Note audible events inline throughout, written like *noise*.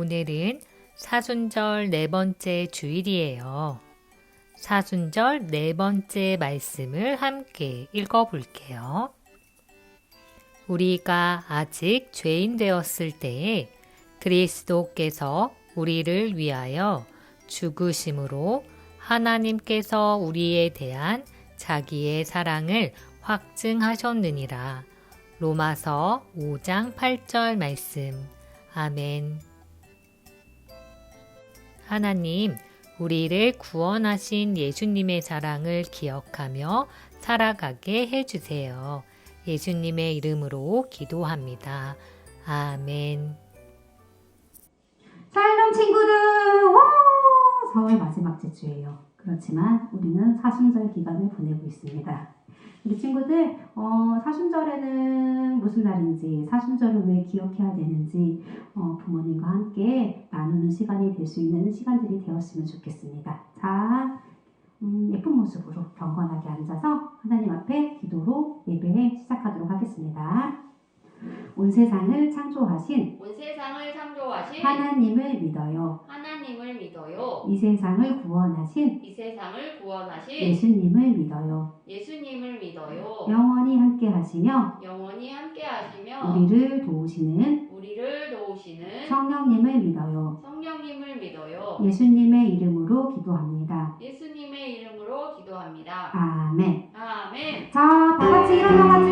오늘은 사순절 네 번째 주일이에요. 사순절 네 번째 말씀을 함께 읽어 볼게요. 우리가 아직 죄인 되었을 때에 그리스도께서 우리를 위하여 죽으심으로 하나님께서 우리에 대한 자기의 사랑을 확증하셨느니라. 로마서 5장 8절 말씀. 아멘. 하나님, 우리를 구원하신 예수님의 사랑을 기억하며 살아가게 해주세요. 예수님의 이름으로 기도합니다. 아멘. 샬롬 친구들! 와! 4월 마지막 주예요. 그렇지만 우리는 사순절 기간을 보내고 있습니다. 우리 친구들, 어, 사순절에는 무슨 날인지, 사순절을 왜 기억해야 되는지, 어, 부모님과 함께 나누는 시간이 될 수 있는 시간들이 되었으면 좋겠습니다. 자, 음, 예쁜 모습으로 경건하게 앉아서 하나님 앞에 기도로 예배 시작하도록 하겠습니다. 온 세상을 창조하신 온 세상을 창조하신 하나님을 믿어요. 하나님 을 믿어요. 이 세상을 구원하신 이 세상을 구원하신 예수님을 믿어요. 예수님을 믿어요. 영원히 함께 하시며 영원히 함께 하시며 우리를 도우시는 우리를 도우시는 성령님을 믿어요. 성령님을 믿어요. 예수님의 이름으로 기도합니다. 예수님의 이름으로 기도합니다. 아멘. 아멘. 자, 다 같이 일어나 가지고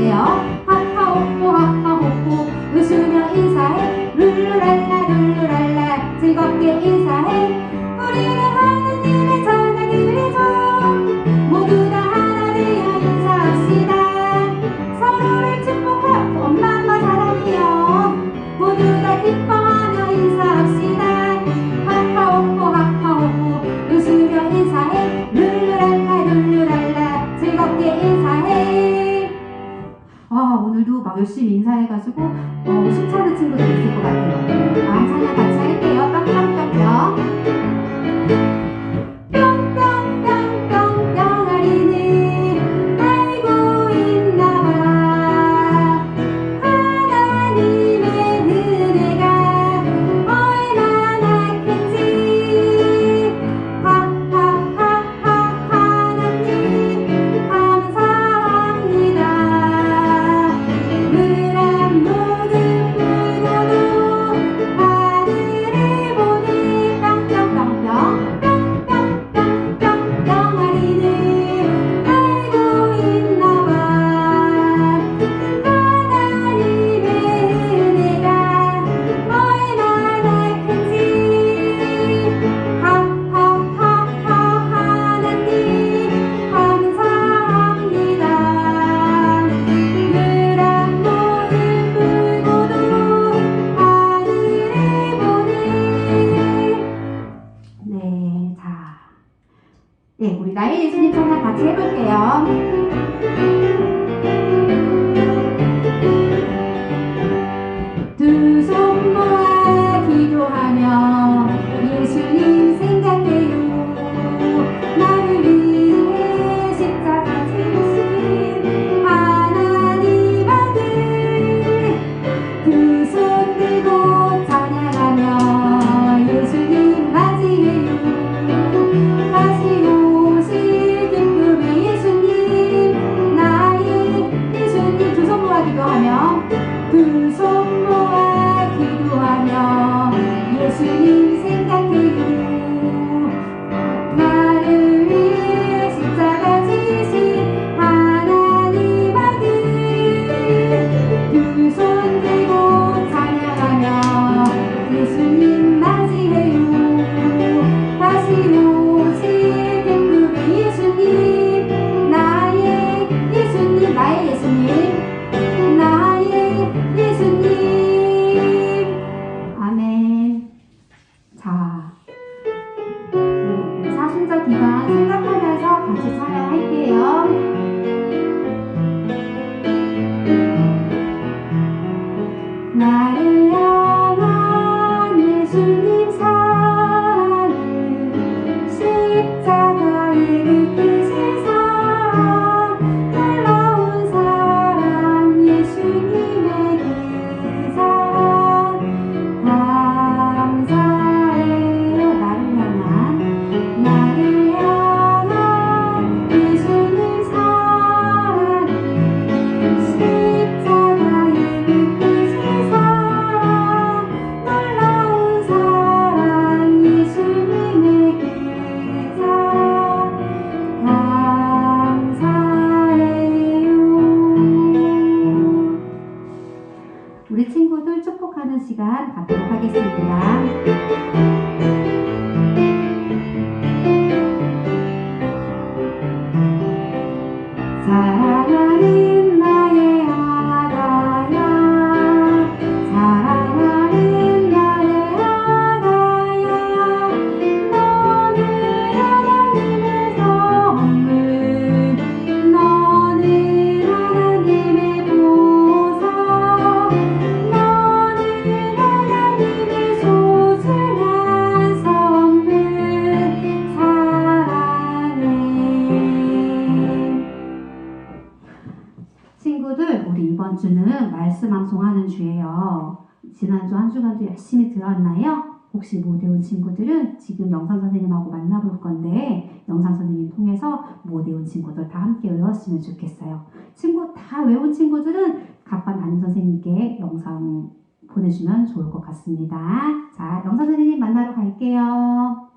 인사해볼게요. 네, 우리 나의 예수님 찬양 같이 해볼게요. 십자가에 느끼신 다 함께 외웠으면 좋겠어요. 친구 다 외운 친구들은 각반 담임 선생님께 영상 보내주면 좋을 것 같습니다. 자, 영상 선생님 만나러 갈게요.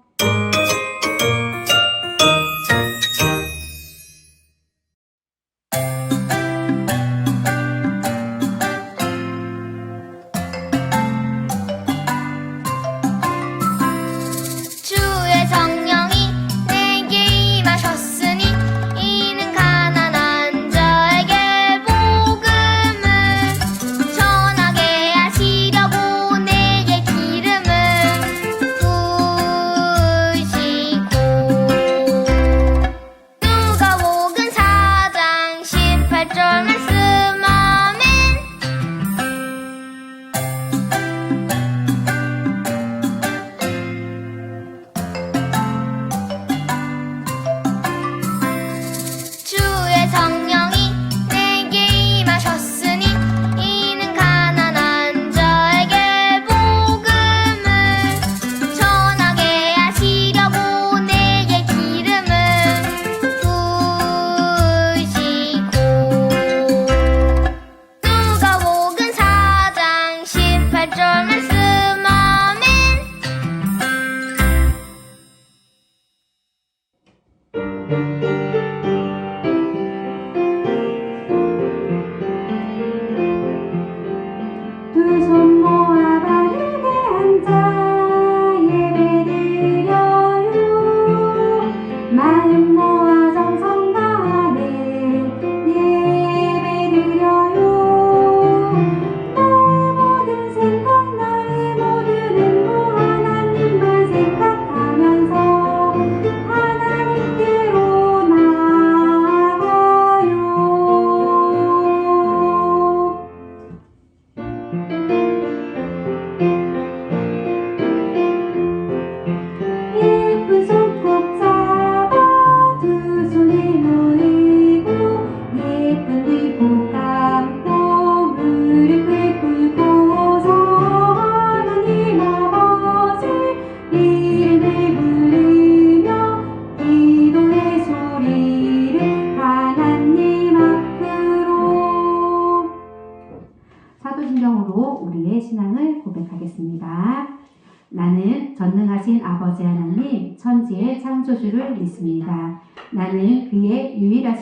18절 말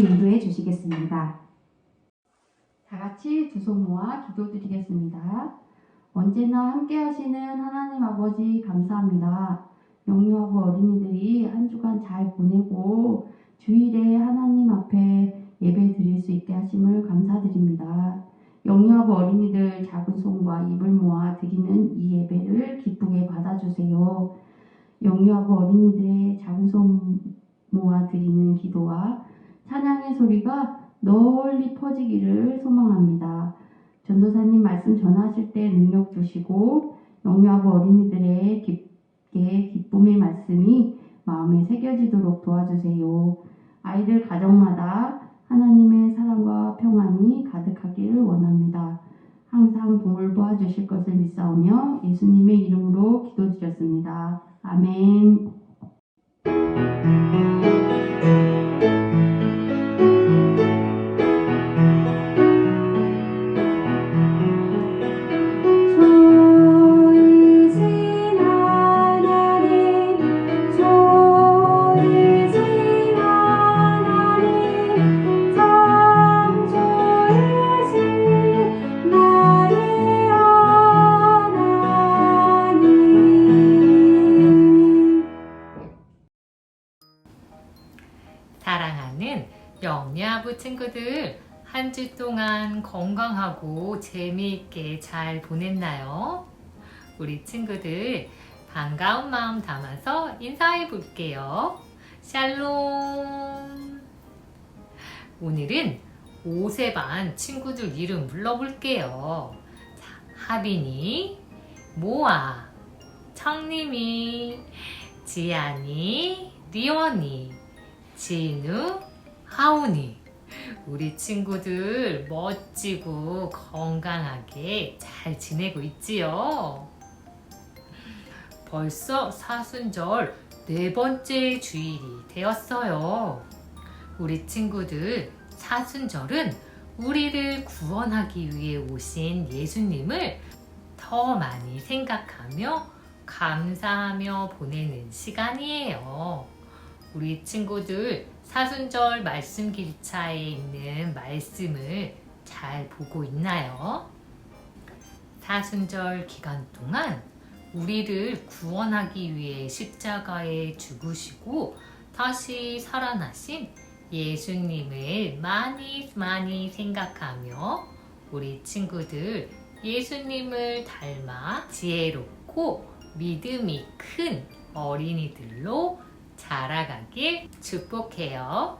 인도해 주시겠습니다. 다 같이 두 손 모아 기도드리겠습니다. 언제나 함께 하시는 하나님 아버지 감사합니다. 영유아부 어린이들이 한 주간 잘 보내고 주일에 하나님 앞에 예배 드릴 수 있게 하심을 감사드립니다. 영유아부 어린이들 작은 손과 입을 모아 드리는 이 예배를 기쁘게 받아주세요. 영유아부 어린이들의 작은 손 모아 드리는 기도와 찬양의 소리가 널리 퍼지기를 소망합니다. 전도사님 말씀 전하실 때 능력 주시고 영유아부 어린이들의 깊게 기쁨의 말씀이 마음에 새겨지도록 도와주세요. 아이들 가정마다 하나님의 사랑과 평안이 가득하기를 원합니다. 항상 동을 도와주실 것을 믿사오며 예수님의 이름으로 기도드렸습니다. 아멘. 건강하고 재미있게 잘 보냈나요? 우리 친구들 반가운 마음 담아서 인사해 볼게요. 샬롬. 오늘은 5세 반 친구들 이름 불러볼게요. 자, 하빈이, 모아, 청림이, 지안이, 리원이, 진우, 하온이. 우리 친구들 멋지고 건강하게 잘 지내고 있지요? 벌써 사순절 네 번째 주일이 되었어요. 우리 친구들 사순절은 우리를 구원하기 위해 오신 예수님을 더 많이 생각하며 감사하며 보내는 시간이에요. 우리 친구들 사순절 말씀 길차에 있는 말씀을 잘 보고 있나요? 사순절 기간 동안 우리를 구원하기 위해 십자가에 죽으시고 다시 살아나신 예수님을 많이 많이 생각하며 우리 친구들 예수님을 닮아 지혜롭고 믿음이 큰 어린이들로 자라가길 축복해요.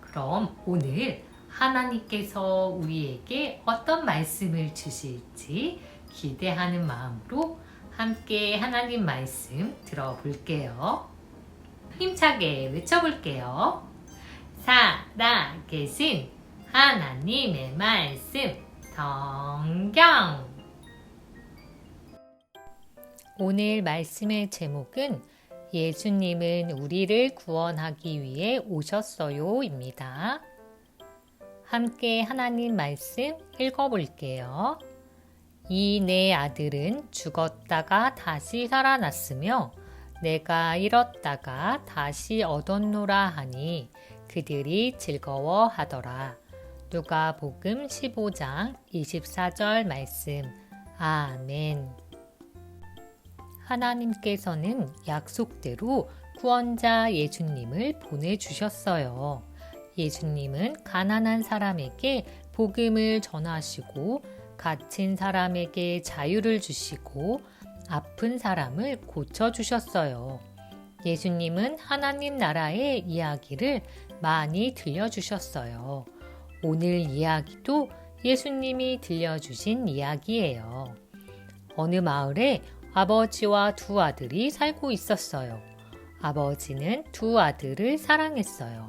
그럼 오늘 하나님께서 우리에게 어떤 말씀을 주실지 기대하는 마음으로 함께 하나님 말씀 들어볼게요. 힘차게 외쳐볼게요. 살아계신 하나님의 말씀 성경 오늘 말씀의 제목은 예수님은 우리를 구원하기 위해 오셨어요 입니다. 함께 하나님 말씀 읽어볼게요. 이 내 아들은 죽었다가 다시 살아났으며 내가 잃었다가 다시 얻었노라 하니 그들이 즐거워하더라. 누가복음 15장 24절 말씀. 아멘. 하나님께서는 약속대로 구원자 예수님을 보내주셨어요. 예수님은 가난한 사람에게 복음을 전하시고 갇힌 사람에게 자유를 주시고 아픈 사람을 고쳐주셨어요. 예수님은 하나님 나라의 이야기를 많이 들려주셨어요. 오늘 이야기도 예수님이 들려주신 이야기예요. 어느 마을에 아버지와 두 아들이 살고 있었어요. 아버지는 두 아들을 사랑했어요.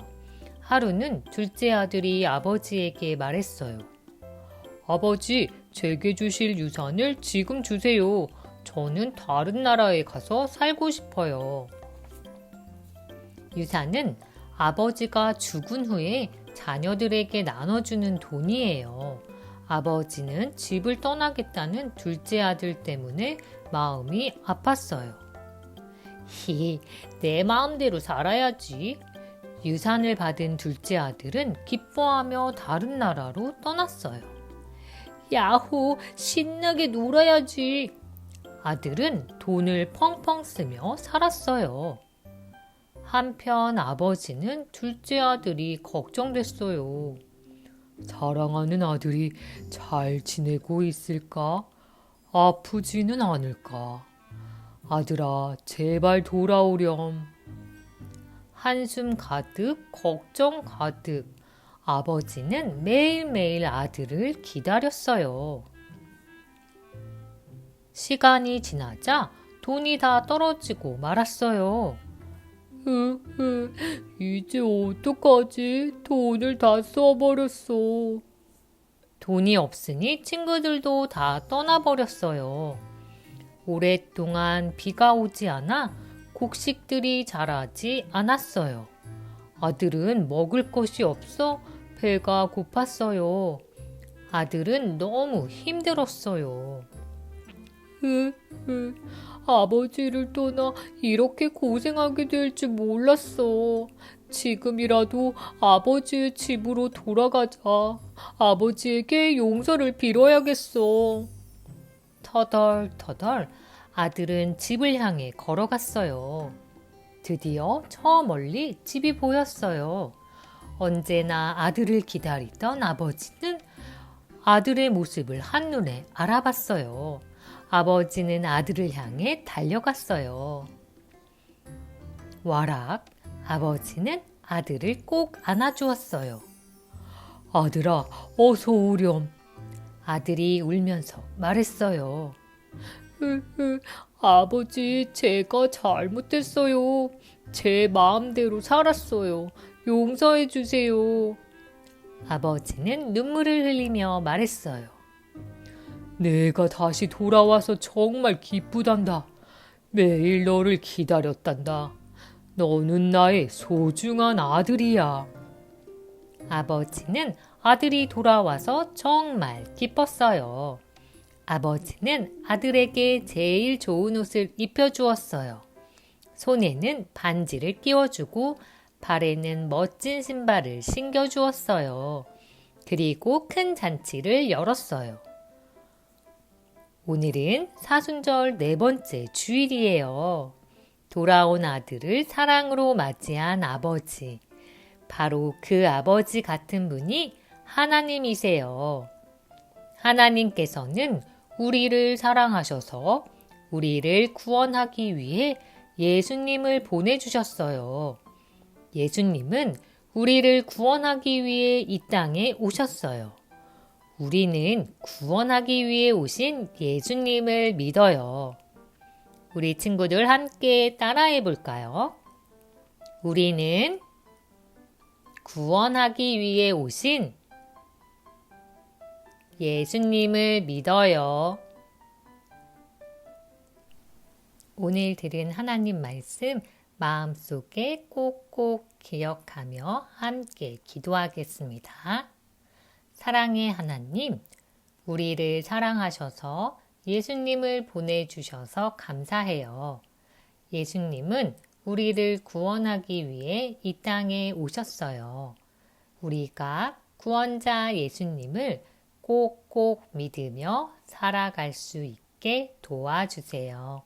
하루는 둘째 아들이 아버지에게 말했어요. 아버지, 제게 주실 유산을 지금 주세요. 저는 다른 나라에 가서 살고 싶어요. 유산은 아버지가 죽은 후에 자녀들에게 나눠주는 돈이에요. 아버지는 집을 떠나겠다는 둘째 아들 때문에 마음이 아팠어요. 히, 내 마음대로 살아야지. 유산을 받은 둘째 아들은 기뻐하며 다른 나라로 떠났어요. 야호, 신나게 놀아야지. 아들은 돈을 펑펑 쓰며 살았어요. 한편 아버지는 둘째 아들이 걱정됐어요. 사랑하는 아들이 잘 지내고 있을까? 아프지는 않을까? 아들아, 제발 돌아오렴. 한숨 가득, 걱정 가득. 아버지는 매일매일 아들을 기다렸어요. 시간이 지나자 돈이 다 떨어지고 말았어요. 으, 으, 이제 어떡하지? 돈을 다 써버렸어. 돈이 없으니 친구들도 다 떠나버렸어요. 오랫동안 비가 오지 않아 곡식들이 자라지 않았어요. 아들은 먹을 것이 없어 배가 고팠어요. 아들은 너무 힘들었어요. 으, 으, 아버지를 떠나 이렇게 고생하게 될 줄 몰랐어. 지금이라도 아버지의 집으로 돌아가자. 아버지에게 용서를 빌어야겠어. 터덜터덜 아들은 집을 향해 걸어갔어요. 드디어 저 멀리 집이 보였어요. 언제나 아들을 기다리던 아버지는 아들의 모습을 한눈에 알아봤어요. 아버지는 아들을 향해 달려갔어요. 와락, 아버지는 아들을 꼭 안아주었어요. 아들아, 어서 오렴. 아들이 울면서 말했어요. *laughs* 아버지, 제가 잘못했어요. 제 마음대로 살았어요. 용서해 주세요. 아버지는 눈물을 흘리며 말했어요. 내가 다시 돌아와서 정말 기쁘단다. 매일 너를 기다렸단다. 너는 나의 소중한 아들이야. 아버지는 아들이 돌아와서 정말 기뻤어요. 아버지는 아들에게 제일 좋은 옷을 입혀주었어요. 손에는 반지를 끼워주고 발에는 멋진 신발을 신겨주었어요. 그리고 큰 잔치를 열었어요. 오늘은 사순절 네 번째 주일이에요. 돌아온 아들을 사랑으로 맞이한 아버지. 바로 그 아버지 같은 분이 하나님이세요. 하나님께서는 우리를 사랑하셔서 우리를 구원하기 위해 예수님을 보내주셨어요. 예수님은 우리를 구원하기 위해 이 땅에 오셨어요. 우리는 구원하기 위해 오신 예수님을 믿어요. 우리 친구들 함께 따라해 볼까요? 우리는 구원하기 위해 오신 예수님을 믿어요. 오늘 들은 하나님 말씀 마음속에 꼭꼭 기억하며 함께 기도하겠습니다. 사랑의 하나님, 우리를 사랑하셔서 예수님을 보내주셔서 감사해요. 예수님은 우리를 구원하기 위해 이 땅에 오셨어요. 우리가 구원자 예수님을 꼭꼭 믿으며 살아갈 수 있게 도와주세요.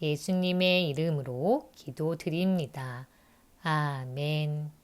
예수님의 이름으로 기도드립니다. 아멘.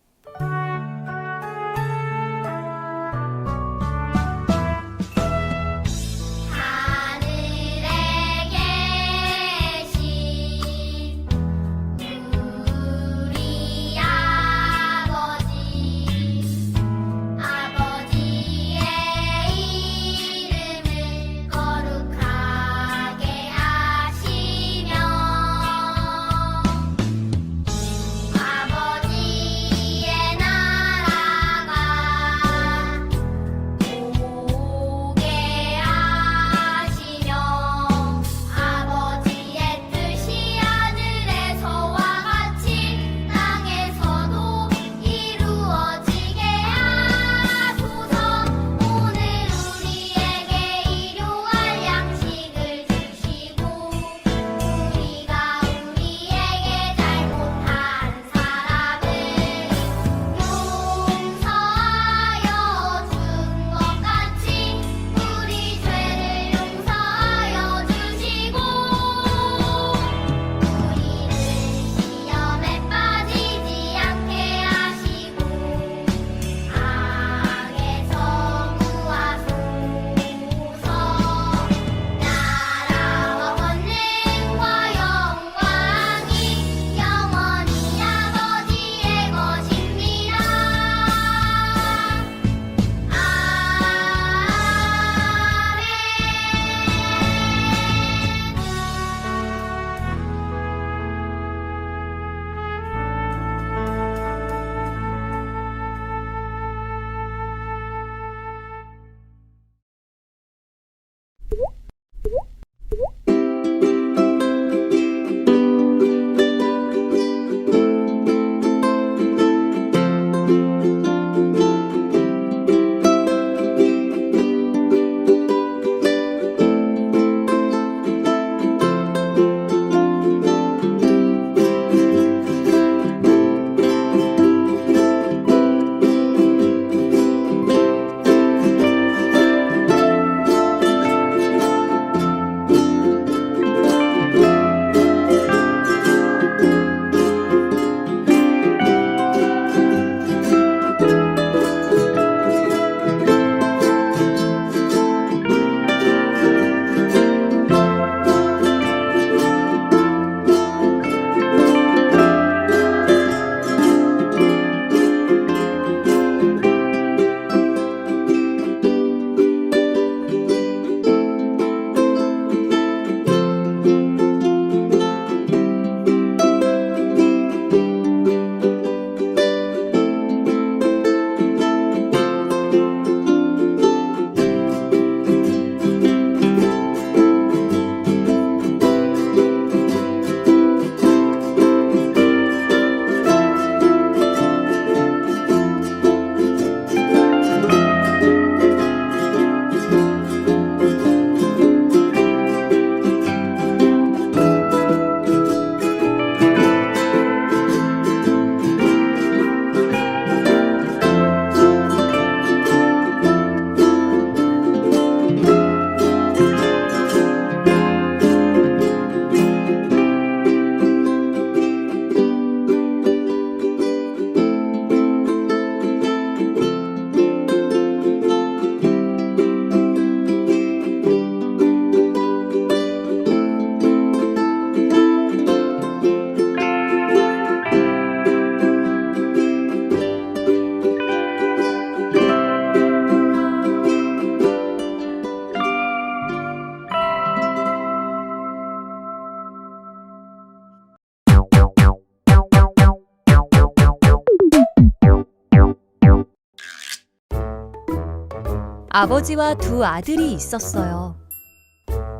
아버지와 두 아들이 있었어요.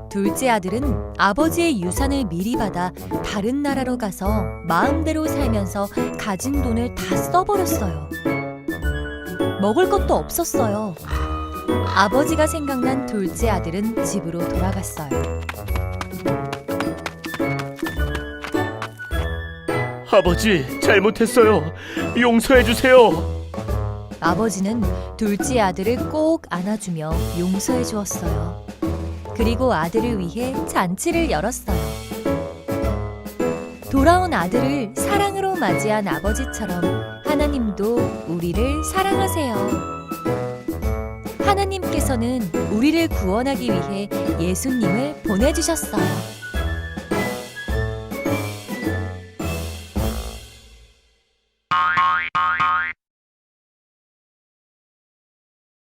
둘째 아들은 아버지의 유산을 미리 받아 다른 나라로 가서 마음대로 살면서 가진 돈을 다 써버렸어요. 먹을 것도 없었어요. 아버지가 생각난 둘째 아들은 집으로 돌아갔어요. 아버지, 잘못했어요. 용서해 주세요. 아버지는 둘째 아들을 꼭 안아주며 용서해 주었어요. 그리고 아들을 위해 잔치를 열었어요. 돌아온 아들을 사랑으로 맞이한 아버지처럼 하나님도 우리를 사랑하세요. 하나님께서는 우리를 구원하기 위해 예수님을 보내주셨어요.